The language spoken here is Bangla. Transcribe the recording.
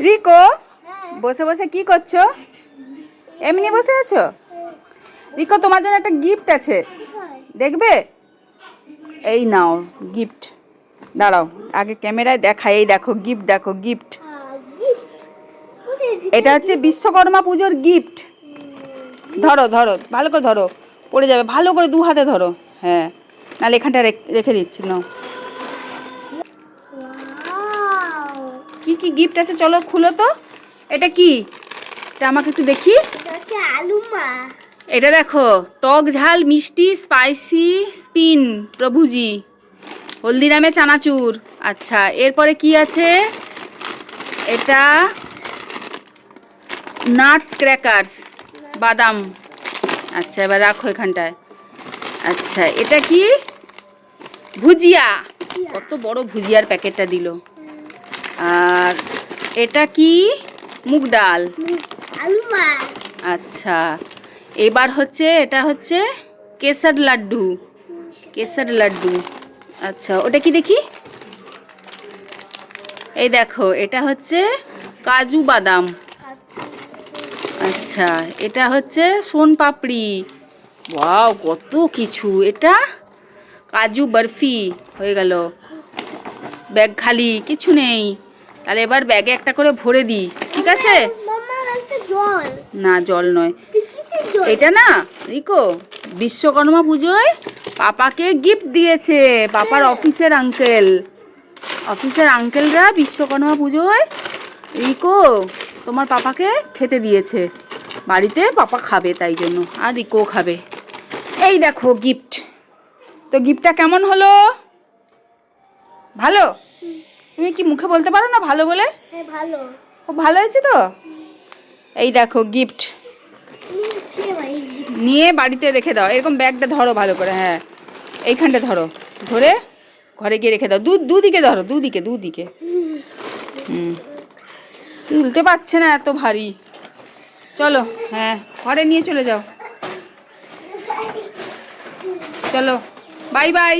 রিকো, বসে বসে কি করছ? এমনি বসে আছো? রিকো, তোমার জন্য একটা গিফট আছে। দেখবে? এই নাও গিফট দাঁড়াও, আগে ক্যামেরায় দেখাই। এই দেখো গিফট দেখো গিফট এটা হচ্ছে বিশ্বকর্মা পুজোর গিফট ধরো ধরো, ভালো করে ধরো। পড়ে যাবে, ভালো করে দু হাতে ধরো। হ্যাঁ নাহলে এখানটা রেখ- রেখে দিচ্ছি, নাও। কি গিফট আছে? চলো খুলো তো। এটা কি? এটা আমাকে একটু দেখি। আলু মা। এটা দেখো টক ঝাল মিষ্টি স্পাইসি স্পিন প্রভুজি হলদিরামে চানাচুর। আচ্ছা এরপরে কি আছে? এটা নাটস ক্র্যাকারস বাদাম। আচ্ছা এবার রাখো এখানটায়। আচ্ছা এটা কি? ভুজিয়া। কত বড় ভুজিয়ার প্যাকেটটা দিল। আর এটা কি? মুগ ডাল। আচ্ছা। এবার হচ্ছে এটা হচ্ছে কেসার লাড্ডু। কেসার লাড্ডু। আচ্ছা ওটা কি দেখি? এই দেখো এটা হচ্ছে কাজু বাদাম। আচ্ছা এটা হচ্ছে সোন পাপড়ি। ওয়াও কত কিছু। এটা কাজু বরফি হয়ে গেল। ব্যাগ খালি কিছু নেই। তাহলে এবার ব্যাগে একটা করে ভরে দিই ঠিক আছে? না জল নয়। এটা না রিকো বিশ্বকর্মা পুজোয় পাপাকে গিফট দিয়েছে পাপার অফিসের আঙ্কেল অফিসের আঙ্কেলরা বিশ্বকর্মা পুজোয় রিকো তোমার পাপাকে খেতে দিয়েছে। বাড়িতে পাপা খাবে তাই জন্য আর রিকো খাবে। এই দেখো গিফট তো গিফটটা কেমন হলো? ভালো? তুমি কি মুখে বলতে পারো না ভালো বলে? হ্যাঁ ভালো। খুব ভালো হয়েছে তো? এই দেখো গিফট নিয়ে বাড়িতে রেখে দাও। এরকম ব্যাগটা ধরো ভালো করে হ্যাঁ। এইখানটা ধরো। ধরে ঘরে গিয়ে রেখে দাও। দু দুদিকে ধরো দুদিকে দুদিকে। হুম। তুলতে পারছে না এত ভারী। চলো হ্যাঁ ঘরে নিয়ে চলে যাও। চলো বাই বাই।